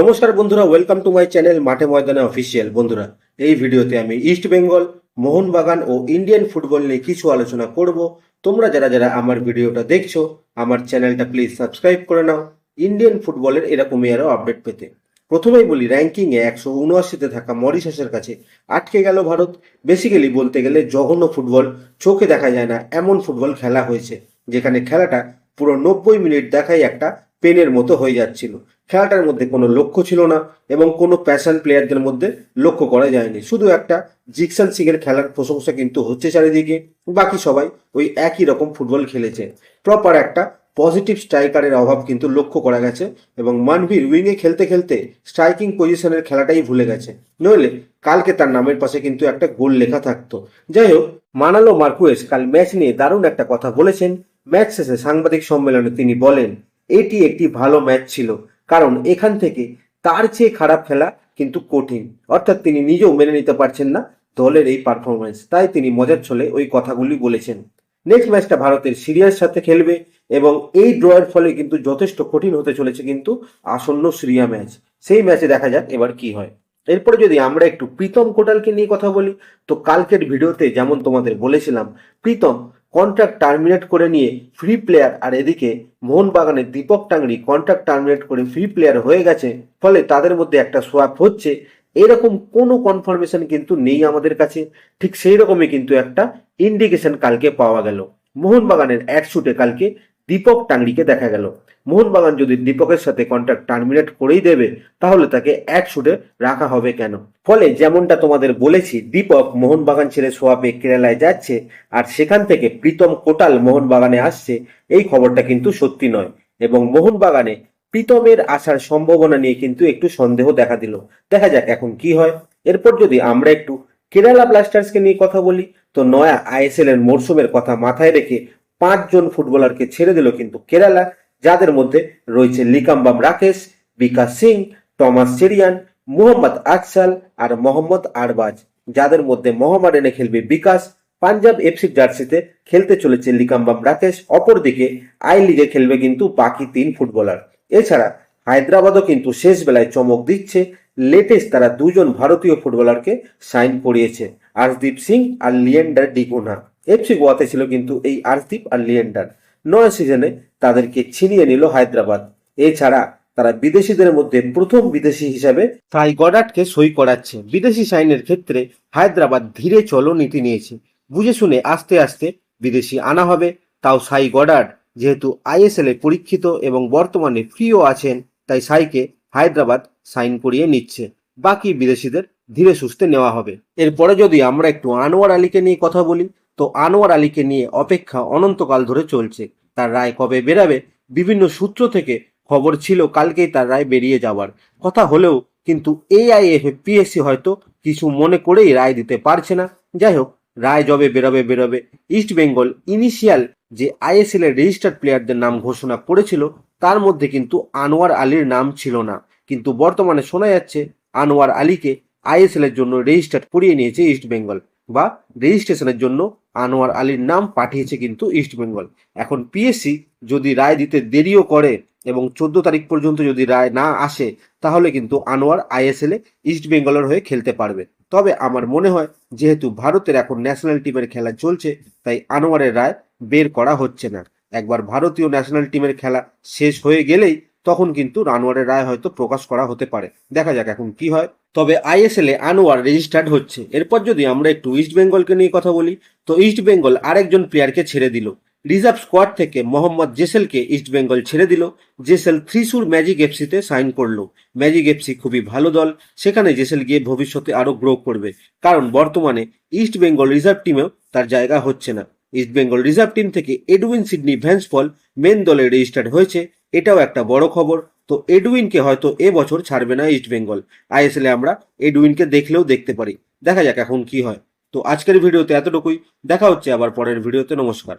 নমস্কার বন্ধুরা welcome to my channel মাঠে ময়দানে অফিসিয়াল বন্ধুরা, এই ভিডিওতে আমি ইস্ট বেঙ্গল মোহনবাগান ও ইন্ডিয়ান ফুটবল নিয়ে কিছু আলোচনা করব। তোমরা যারা যারা আমার ভিডিওটা দেখছ, আমার চ্যানেলটা প্লিজ সাবস্ক্রাইব করে নাও। ইন্ডিয়ান ফুটবলের এরকমই আরও আপডেট পেতে। প্রথমেই বলি র্যাঙ্কিংয়ে একশো উনআশিতে থাকা মরিশাসের কাছে আটকে গেল ভারত। বেসিক্যালি বলতে গেলে জঘন্য ফুটবল চোখে দেখা যায় না, এমন ফুটবল খেলা হয়েছে, যেখানে খেলাটা পুরো নব্বই মিনিট দেখাই একটা পেনের মতো হয়ে যাচ্ছিল। খেলাটার মধ্যে কোনো লক্ষ্য ছিল না এবং কোনো প্যাশন প্লেয়ারদের মধ্যে লক্ষ্য করা যায়নি। শুধু একটা জিকসান সিংয়ের খেলার প্রশংসা কিন্তু হচ্ছে চারিদিকে। বাকি সবাই ওই একই রকম ফুটবল খেলেছে। প্রপার একটা পজিটিভ স্ট্রাইকারের অভাব কিন্তু লক্ষ্য করা গেছে এবং মানভীর উইংয়ে খেলতে খেলতে স্ট্রাইকিং পজিশনের খেলাটাই ভুলে গেছে। নইলে কালকে তার নামের পাশে কিন্তু একটা গোল লেখা থাকতো। যাই হোক, মানালো মার্কুয়েস কাল ম্যাচ নিয়ে দারুণ একটা কথা বলেছেন। ম্যাচ শেষে সাংবাদিক সম্মেলনে তিনি বলেন, এটি একটি ভালো ম্যাচ ছিল। কারণ এখান থেকে তার চেয়ে খারাপ খেলা কিন্তু কঠিন। অর্থাৎ তিনি নিজেও মেনে নিতে পারছেন না দলের এই পারফরমেন্স তাই তিনি মজার ছলে ওই কথাগুলি বলেছেন। নেক্সট ম্যাচটা ভারতের সিরিয়ার সাথে খেলবে এবং এই ড্রয়ের ফলে কিন্তু যথেষ্ট কঠিন হতে চলেছে কিন্তু আসন্ন সিরিয়া ম্যাচ সেই ম্যাচে দেখা যাক এবার কি হয়। এরপরে যদি আমরা একটু প্রীতম কোটালকে নিয়ে কথা বলি, তো কালকের ভিডিওতে যেমন তোমাদের বলেছিলাম, প্রীতম কন্ট্রাক্ট টার্মিনেট করে নিয়ে ফ্রি প্লেয়ার আর এদিকে মোহনবাগানের দীপক টাংরি কন্ট্রাক্ট টার্মিনেট করে ফ্রি প্লেয়ার হয়ে গেছে, ফলে তাদের মধ্যে একটা সোয়াপ হচ্ছে। এরকম কোনো কনফার্মেশন কিন্তু নেই আমাদের কাছে। ঠিক সেই রকমই কিন্তু একটা ইন্ডিকেশন কালকে পাওয়া গেল। মোহনবাগানের এক শুটে কালকে দীপক টাংরিকে দেখা গেল। মোহনবাগান যদি দীপকের সাথে কন্ট্রাক্ট টার্মিনেট করেই দেবে, তাহলে তাকে এক শুটে রাখা হবে কেন? ফলে যেমনটা তোমাদের বলেছি, দীপক মোহনবাগান ছেড়ে সোয়াপে কেরালায় যাচ্ছে, আর সেখান থেকে প্রীতম কোটাল মোহনবাগানে আসছে, এই খবরটা কিন্তু সত্যি নয়। এবং মোহনবাগানে প্রীতমের আসার সম্ভাবনা নিয়ে কিন্তু একটু সন্দেহ দেখা দিল। দেখা যাক এখন কি হয়। এরপর যদি আমরা একটু কেরালা ব্লাস্টার্সকে নিয়ে কথা বলি, তো নয়া আইএসএল এর মরশুমের কথা মাথায় রেখে পাঁচজন ফুটবলারকে ছেড়ে দিল কিন্তু কেরালা, যাদের মধ্যে রয়েছে লিকাম্বাম রাকেশ, বিকাশ সিং, টমাস চেরিয়ান, মুহম্মদ আকসাল আর মোহাম্মদ আরবাজ। যাদের মধ্যে মোহাম্মডানে খেলবে বিকাশ, পাঞ্জাব এফসির জার্সিতে খেলতে চলেছে লিকাম্বাম রাকেশ, অপরদিকে আই লিগে খেলবে কিন্তু বাকি তিন ফুটবলার। এছাড়া হায়দ্রাবাদও কিন্তু শেষ বেলায় চমক দিচ্ছে, লেটেস্ট তারা দুজন ভারতীয় ফুটবলারকে সাইন করিয়েছে, আর্শদীপ সিং আর লিয়েন্ডার ডিগুনা। এফসি গোয়াতে ছিল কিন্তু এই আর্শদীপ আর লিয়েন্ডার। নয় সিজনে তাদেরকে ছিনিয়ে নিল হায়দ্রাবাদ। এছাড়া তারা বিদেশিদের মধ্যে প্রথম বিদেশি হিসাবে সাই গডাটকে সই করাচ্ছে। বিদেশি সাইনের ক্ষেত্রে হায়দ্রাবাদ ধীরে চলো নীতি নিয়েছে। বুঝে শুনে আস্তে আস্তে বিদেশি আনা হবে, তাও সাই গডার্ড যেহেতু আইএসএল এ পরীক্ষিত এবং বর্তমানে ফ্রিও আছেন, তাই সাইকে হায়দ্রাবাদ সাইন করিয়ে নিচ্ছে। বাকি বিদেশিদের ধীরে সুস্থে নেওয়া হবে। এরপরে যদি আমরা একটু আনোয়ার আলীকে নিয়ে কথা বলি তো আনোয়ার আলীকে নিয়ে অপেক্ষা অনন্তকাল ধরে চলছে। তার রায় কবে বেরাবে বিভিন্ন সূত্র থেকে খবর ছিল কালকেই তার রায় বেরিয়ে যাওয়ার। কথা হলেও কিন্তু এআইএফ, পিএসসি হয়তো কিছু মনে করেই রায় দিতে পারছে না। যাই হোক, রায় জবে বেরোবে বেরোবে। ইস্ট বেঙ্গল ইনিশিয়াল যে আইএসএল এর রেজিস্টার্ড প্লেয়ারদের নাম ঘোষণা করেছিল, তার মধ্যে কিন্তু আনোয়ার আলীর নাম ছিল না। কিন্তু বর্তমানে শোনা যাচ্ছে, আনোয়ার আলীকে আইএসএল এর জন্য রেজিস্টার্ড করিয়ে নিয়েছে ইস্ট বেঙ্গল। বা রেজিস্ট্রেশনের জন্য আনোয়ার আলীর নাম পাঠিয়েছে কিন্তু ইস্ট বেঙ্গল এখন পিএসসি যদি রায় দিতে দেরিও করে এবং চোদ্দ তারিখ পর্যন্ত যদি রায় না আসে, তাহলে কিন্তু আনোয়ার আইএসএল এ ইস্ট বেঙ্গলের হয়ে খেলতে পারবে। তবে আমার মনে হয়, যেহেতু ভারতের এখন ন্যাশনাল টিমের খেলা চলছে, তাই আনোয়ারের রায় বের করা হচ্ছে না। একবার ভারতীয় ন্যাশনাল টিমের খেলা শেষ হয়ে গেলেই তখন কিন্তু আনোয়ারের রায় হয়তো প্রকাশ করা হতে পারে। দেখা যাক এখন কি হয়। তবে আইএসএল এ আনোয়ার রেজিস্টার্ড হচ্ছে। এরপর যদি আমরা একটু ইস্ট বেঙ্গলকে নিয়ে কথা বলি, তো ইস্ট বেঙ্গল আরেকজন প্লেয়ারকে ছেড়ে দিল। রিজার্ভ স্কোয়াড থেকে মোহাম্মদ জেসেলকে ইস্ট বেঙ্গল ছেড়ে দিল। জেসেল থ্রিসুর ম্যাজিক এফসিতে সাইন করল। ম্যাজিক এফসি খুবই ভালো দল। সেখানে জেসেল গিয়ে ভবিষ্যতে আরও গ্রো করবে। কারণ বর্তমানে ইস্ট বেঙ্গল রিজার্ভ টিমেও তার জায়গা হচ্ছে না। ইস্ট বেঙ্গল রিজার্ভ টিম থেকে এডউইন সিডনি ভ্যান্সফল মেন দলে রেজিস্টার্ড হয়েছে। এটাও একটা বড় খবর। তো এডুইনকে হয়তো এবছর বছর ছাড়বে না ইস্ট বেঙ্গল আইএসএলে আমরা এডুইনকে দেখলেও দেখতে পারি। দেখা যাক এখন কি হয়। তো আজকের ভিডিওতে এতটুকুই। দেখা হচ্ছে আবার পরের ভিডিওতে। নমস্কার।